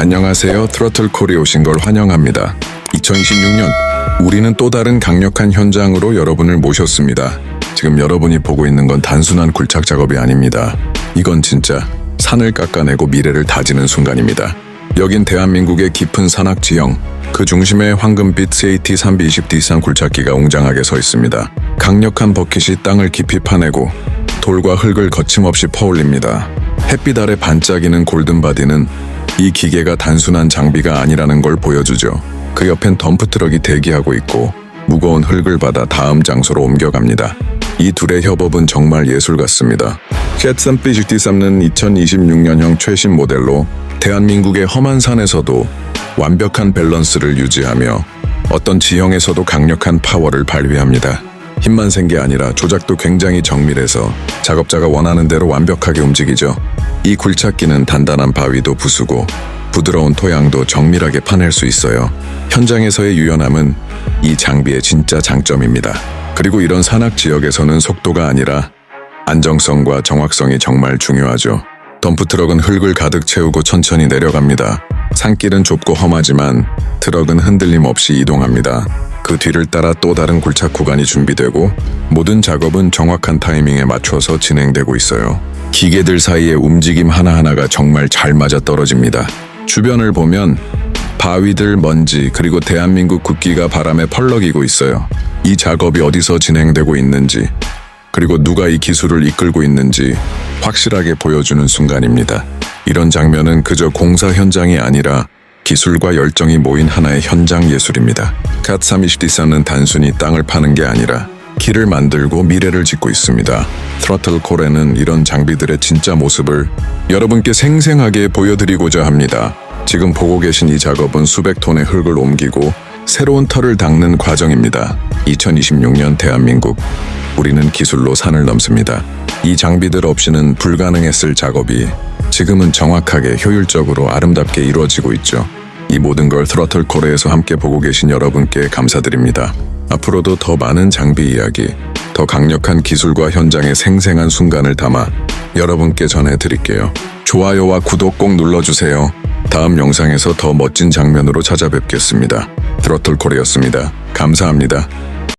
안녕하세요. 트로틀 콜이 오신 걸 환영합니다. 2026년 우리는 또 다른 강력한 현장으로 여러분을 모셨습니다. 지금 여러분이 보고 있는 건 단순한 굴착 작업이 아닙니다. 이건 진짜 산을 깎아내고 미래를 다지는 순간입니다. 여긴 대한민국의 깊은 산악 지형, 그 중심에 황금빛 CAT 320 D3 굴착기가 웅장하게 서 있습니다. 강력한 버킷이 땅을 깊이 파내고 돌과 흙을 거침없이 퍼올립니다. 햇빛 아래 반짝이는 골든바디는 이 기계가 단순한 장비가 아니라는 걸 보여주죠. 그 옆엔 덤프트럭이 대기하고 있고 무거운 흙을 받아 다음 장소로 옮겨갑니다. 이 둘의 협업은 정말 예술 같습니다. jetson P63는 2026년형 최신 모델로 대한민국의 험한 산에서도 완벽한 밸런스를 유지하며 어떤 지형에서도 강력한 파워를 발휘합니다. 힘만 센 게 아니라 조작도 굉장히 정밀해서 작업자가 원하는 대로 완벽하게 움직이죠. 이 굴착기는 단단한 바위도 부수고 부드러운 토양도 정밀하게 파낼 수 있어요. 현장에서의 유연함은 이 장비의 진짜 장점입니다. 그리고 이런 산악 지역에서는 속도가 아니라 안정성과 정확성이 정말 중요하죠. 덤프트럭은 흙을 가득 채우고 천천히 내려갑니다. 산길은 좁고 험하지만 트럭은 흔들림 없이 이동합니다. 그 뒤를 따라 또 다른 굴착 구간이 준비되고 모든 작업은 정확한 타이밍에 맞춰서 진행되고 있어요. 기계들 사이의 움직임 하나하나가 정말 잘 맞아 떨어집니다. 주변을 보면 바위들, 먼지, 그리고 대한민국 국기가 바람에 펄럭이고 있어요. 이 작업이 어디서 진행되고 있는지, 그리고 누가 이 기술을 이끌고 있는지 확실하게 보여주는 순간입니다. 이런 장면은 그저 공사 현장이 아니라 기술과 열정이 모인 하나의 현장 예술입니다. 갓 320D사는 단순히 땅을 파는 게 아니라 길을 만들고 미래를 짓고 있습니다. 트러틀 콜에는 이런 장비들의 진짜 모습을 여러분께 생생하게 보여드리고자 합니다. 지금 보고 계신 이 작업은 수백 톤의 흙을 옮기고 새로운 털을 닦는 과정입니다. 2026년 대한민국 우리는 기술로 산을 넘습니다. 이 장비들 없이는 불가능했을 작업이 지금은 정확하게 효율적으로 아름답게 이루어지고 있죠. 이 모든 걸 트러틀 코레에서 함께 보고 계신 여러분께 감사드립니다. 앞으로도 더 많은 장비 이야기, 더 강력한 기술과 현장의 생생한 순간을 담아 여러분께 전해드릴게요. 좋아요와 구독 꼭 눌러주세요. 다음 영상에서 더 멋진 장면으로 찾아뵙겠습니다. 트러틀 코레였습니다. 감사합니다.